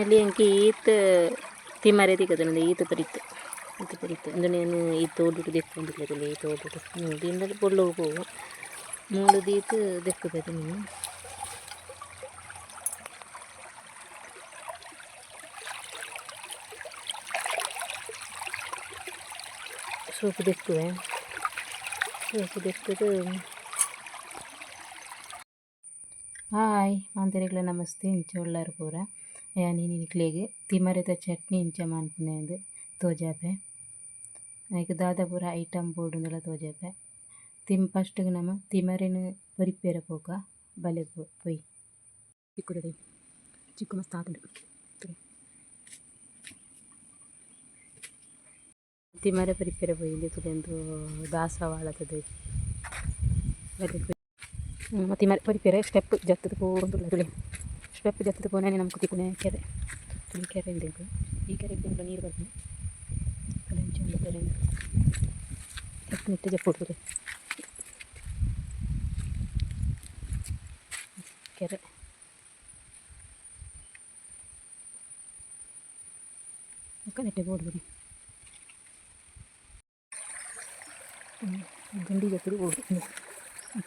ಅಲ್ಲಿ ಅಂಕಿ ಈತ ತಿಮಾರೆ ತಿಕ್ಕದೊಂದು ಈತ ಪರಿತ್ತು ಈತ ಪರಿತ್ತು ಅಂದರೆ ನಾನು ಈತ ಓಡಿಟ್ಟು ದೆಕ್ಕೊಂಡಿಲ್ಲ ಈತ ಓಡಿಟ್ಟು ಹ್ಞೂ ದಿಂಡಲ್ಲಿ ಪೊಳ್ಳು ಹೋಗುವು ಮೂಳು ದೀತು ದೆಕ್ಕಬೇಕು ನೀನು சோப்பு தைக்குவேன் சோப்பு தைக்கிறது ಹಾಯ್ ಮಾಂತರಿಗಳೇ ನಮಸ್ತೆ ಇಂಚೆ ಉಳ್ಳಾರು ಪೂರ ನೀನು ಇಕ್ಲೆಗ್ ತಿಮರೆದ ಚಟ್ನಿ ಇಂಚ ಮನ್ಪುನೆಂದು ತೋಜಾಪೆ ಐಕ್ ದಾದ ಪೂರ ಐಟಮ್ ಬೋಡುಂದಲ ತೋಜಾಪೆ ತಿಮ್ ಫಸ್ಟ್ಗ್ ನಮ ತಿಮರೆನ್ ಪರಿಪೇರ ಪೋಕ ಬಲೆ ಪೊಯ್ ಚಿಕ್ಕುದದೆ ಚಿಕ್ಕು ಮಸ್ತ್ ಆತುಂಡು ತಿಮರೆ ಪರಿಪೇರ ಪೊಯ್ದು ತುಲೆಂದು ದಾಸವಾಳತದೆ ಬಲೆ మరి ಪರಿಪೇರ ಸ್ಟೆಪ್ ಜತ್ತದ ತುಳಿ ಸ್ಟೆಪ್ ಜತ್ತದ ಪೋನೆ ನಮ್ಗೆ ತಿಕ್ಕುನೆ ಕೆರೆ ತುಳಿ ಕೆರೆ ಇದೆ ಈ ಕೆರೆ ಇದ್ದಂಗೆ ನೀರು ಬರ್ತದೆ ತುಳಿ ಹಂಚಿ ಒಂದು ಕೆರೆ ಸ್ಟೆಪ್ ನಿಟ್ಟು ಜಪ್ಪುಡ್ತದೆ ಕೆರೆ ಒಕ್ಕ ನೆಟ್ಟೆ ಬೋಡ್ಬಿಡಿ ಗಂಡಿ ಜಪ್ಪುಡು ಓಡು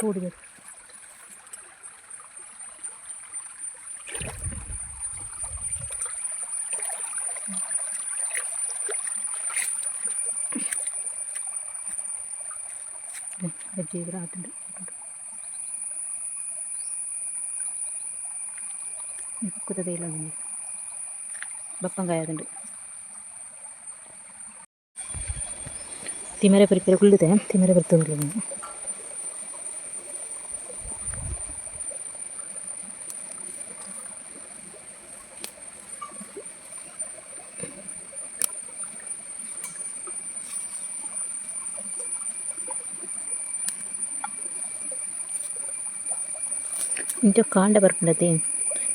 ತೋಡಿಬೇಕು കട്ട് ചെയ്ത് ആട്ടുണ്ട് തിമര പരിപ്പരക്കുള്ളിൽ തന്നെ തിമര പരുത്തുന്നില്ല ಇಂಚ ಕಾಂಡ ಬರ್ಪುಂಡತೆ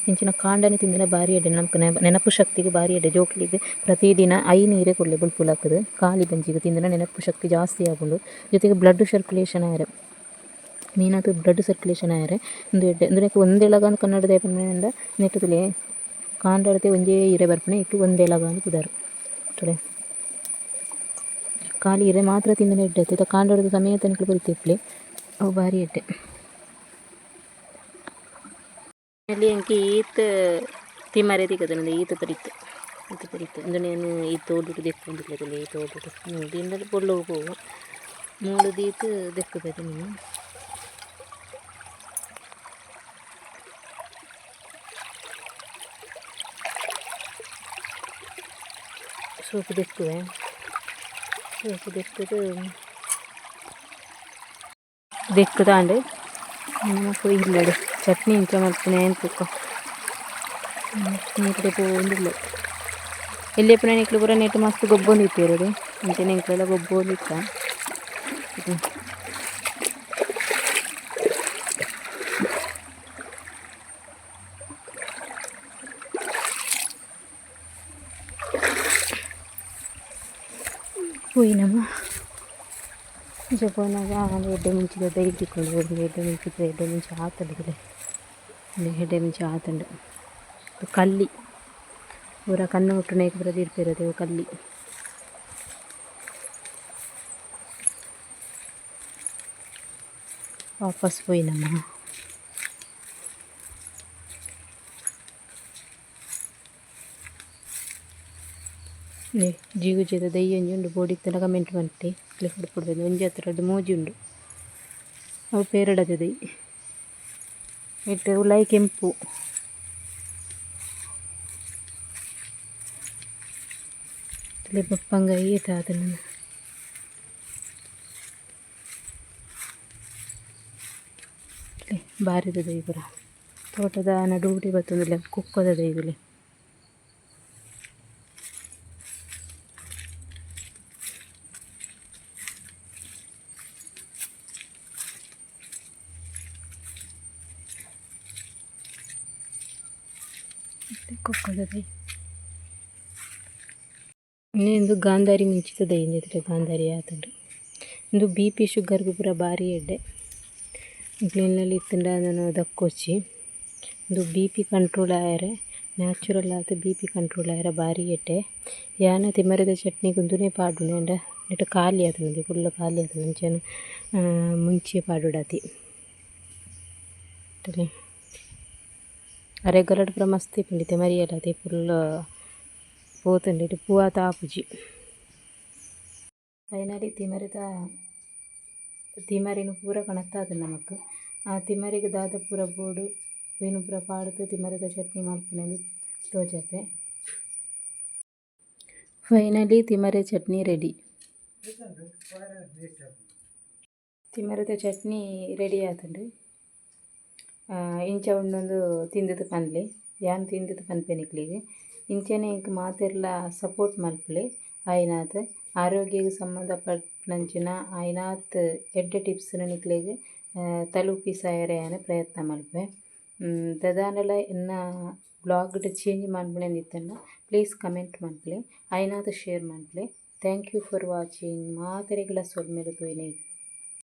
ಇಂಚಿನ ಕಾಂಡನೆ ತಿಂದಿನ ಬಾರಿ ಎಡ್ಡೆ ನಮ್ಗೆ ನೆನಪು ಶಕ್ತಿಗೆ ಬಾರಿ ಎಡ್ಡೆ ಜೋಕ್ಲಿಗೆ ಪ್ರತಿದಿನ ಐ ನೀರೇ ಕೊಡ್ಲೆ ಬುಲ್ಪುಲಾಕದು ಖಾಲಿ ಬಂಜಿಗೆ ತಿಂದಿನ ನೆನಪು ಶಕ್ತಿ ಜಾಸ್ತಿ ಆಗುಂಡು ಜೊತೆಗೆ ಬ್ಲಡ್ ಸರ್ಕ್ಯುಲೇಷನ್ ಆಯರೆ ಮೇನಾತು ಬ್ಲಡ್ ಸರ್ಕ್ಯುಲೇಷನ್ ಆಯರೆ ಒಂದು ಎಡ್ಡೆ ಅಂದ್ರೆ ಒಂದೆಲಗ ಅಂತ ಕನ್ನಡದ ಪಂಡ ನೆಟ್ಟುತ್ತಲೇ ಕಾಂಡತೆ ಒಂದೇ ಇರೆ ಬರ್ಪುನೆ ಇಟ್ಟು ಅಂತ ಕುದಾರು ಅಷ್ಟೇ ಖಾಲಿ ಇರೆ ಮಾತ್ರ ತಿಂದಿನ ಎಡ್ಡೆ ಆಯ್ತು ಕಾಂಡದ ಸಮಯ ತನಕ ಬರುತ್ತೆ ಅವು ಬಾರಿ ಎಡ್ಡೆ ಅಲ್ಲಿ ಅಂಕಿ ಈತ ತಿಮ್ಮರೆ ತಿಕ್ಕದನಂದ ಈತ ಪರಿತ್ತು ಈತ ಪರಿತ್ತು ಇಂದನೇನು ಈ ತೋಡುಟು ದೆಕ್ಕೊಂದಿಲ್ಲದಲ್ಲಿ ಈ ತೋಡುಟು ಮೂಡಿಂದ ಪೊಳ್ಳು ಹೋಗುವ ಮೂಡು ದೀತ ದೆಕ್ಕಬೇಕು ನೀನು சோப்பு தைக்குவேன் சோப்பு தைக்குது தைக்குதாண்டு நமக்கு இல்லடு ಚಟ್ನಿ ಇಂಚ ಮಾಡ್ತೀನಿ ಏನು ತಿಕ್ಕೋ ನೀಟ್ಗೆ ಪೋಂದಿಲ್ಲ ಇಲ್ಲಿ ಪುನಃ ನಿಕ್ಲು ಪೂರ ನೆಟ್ಟು ಮಸ್ತ್ ಗೊಬ್ಬೊಂದು ಇಟ್ಟಿರೋದು ಅಂತೆ ನಿಕ್ಲೆಲ್ಲ ಗೊಬ್ಬೊಂದು ಇತ್ತ. ಹೋಯ್ ನಮ್ಮ ಜಪನಾಗ ಆಮೇಲೆ ಎಡ್ಡೆ ಮುಂಚಿದ ದೈತಿಕೊಂಡು ಹೋಗಿ ಎಡ್ಡೆ ಮುಂಚಿದ ಎಡ್ಡೆ ಮುಂಚೆ ಆತಂಡಿದೆ ಇಲ್ಲಿ ಎಡ್ಡೆ ಮುಂಚೆ ಆತಂಡು ಇದು ಕಲ್ಲಿ ಊರ ಕಣ್ಣು ಹುಟ್ಟುನೇಕ ಬರದಿ ಇರ್ತಿರೋದು ಕಲ್ಲಿ ವಾಪಸ್ ಹೋಯಿ ನಮ್ಮ ನೇ ಜೀಗು ಜೇದ ದೈ ಒಂಜಿ ಉಂಡು ಬೋಡಿತ್ತನ ಕಮೆಂಟ್ ಮಲ್ತೆ ಕ್ಲಿಕ್ ಕೊಡ್ಬೋದು ಒಂಜಿ ಹತ್ರದ್ದು ಮೋಜಿ ಉಂಡು ಅವು ಪೇರಡ ದೈ ಇಟ್ಟು ಉಲಾಯಿ ಕೆಂಪು. ಇಲ್ಲಿ ಪಪ್ಪಂಗ ಈತ ಅದನ್ನು ಬಾರಿದ ದೈ ಪುರ ತೋಟದ ನಡುಗುಡಿ ಬತ್ತೊಂದಿಲ್ಲ ಕುಕ್ಕದ ದೈಗುಲೆ ಕೊಕ್ಕದ ದೈ ಇನ್ನೊಂದು ಗಾಂಧಾರಿ ಮಿಂಚಿದ ದೈ ಇಂದಿದ್ರೆ ಗಾಂಧಾರಿ ಆತಂಡು ಇಂದು ಬಿ ಪಿ ಶುಗರ್ಗೂ ಪೂರ ಭಾರಿ ಎಡ್ಡೆ. ಕ್ಲೀನಲ್ಲಿ ಇತ್ತಂಡ ನಾನು ದಕ್ಕೊಚ್ಚಿ ಇಂದು ಬಿ ಪಿ ಕಂಟ್ರೋಲ್ ಆಯರೆ ನ್ಯಾಚುರಲ್ ಆತ ಬಿ ಪಿ ಕಂಟ್ರೋಲ್ ಆಯರೆ ಬಾರಿ ಎಡ್ಡೆ. ಯಾನ ತಿಮ್ಮರದ ಚಟ್ನಿ ಕುಂದುನೆ ಪಾಡುನೆ ಅಂಡ ನೆಟ್ಟ್ ಖಾಲಿ ಆತುಂಡು ಫುಲ್ ಖಾಲಿ ಆತುಂಡು ಮುಂಚೆ ಮುಂಚೆ ಪಾಡುಡಾತಿ ಅರೆಗಲಡ್ ಪೂರ ಮಸ್ತ್ ಇಪ್ಪುಂಡು ತೆಮರಿಯಲ ಅದೇ ಫುಲ್ಲ್ ಪೋತುಂಡು ಇಟ್ ಪೂವತ ಆಪುಜಿ ಫೈನಲಿ ತಿಮರೆದ ತಿಮರೆನ್ ಪೂರ ಕಣತ್ತಾದ್ ನಮಕ್ ಆ ತಿಮರೆಗ್ ದಾದ ಪೂರ ಬೋಡು ಬೇನು ಪೂರ ಪಾಡ್ದ್ ತಿಮರೆದ chutney ಮಲ್ಪುನೆಂದು ತೋಜಪೆ finally ತಿಮರೆ chutney ready ತಿಮರೆದ chutney ready ಆತುಂಡು ಇಂಚ ಉಂಡೊಂದು ತಿಂದುದು ಪನ್ಲೆ ಯಾನ್ ತಿಂದುದು ಪನ್ಪೆನಿಕ್ಲೆಗ್ ಇಂಚನೆ ಎಂಕ್ ಮಾತೆರ್ಲ ಸಪೋರ್ಟ್ ಮಲ್ಪುಲೆ ಆಯಿನಾತ್. ಆರೋಗ್ಯಗ್ ಸಂಬಂಧಪಟ್ಟನಂಚಿನ ಎಡ್ಡ ಎಡ್ಡೆ ಟಿಪ್ಸ್ನ್ ತಲುಪಿ ತಲುಪಿಸಾಯರೆ ಆಯನ ಪ್ರಯತ್ನ ಮಲ್ಪೆ ದದಾನೆಲ್ಲ ಇನ್ನ ಬ್ಲಾಗ್ ಚೇಂಜ್ ಮಾಡ್ಬಿಡೆ ನಿತ್ತನ್ನ ಪ್ಲೀಸ್ ಕಮೆಂಟ್ ಮನ್ಪುಲೆ ಆಯಿನಾತ್ ಶೇರ್ ಮನ್ಪುಲೆ ಥ್ಯಾಂಕ್ ಯು ಫಾರ್ ವಾಚಿಂಗ್. ಮಾತೆರೆಗ್ಲ ಸೊಲ್ಮೆಲು ತೂಯಿನೇಗ್.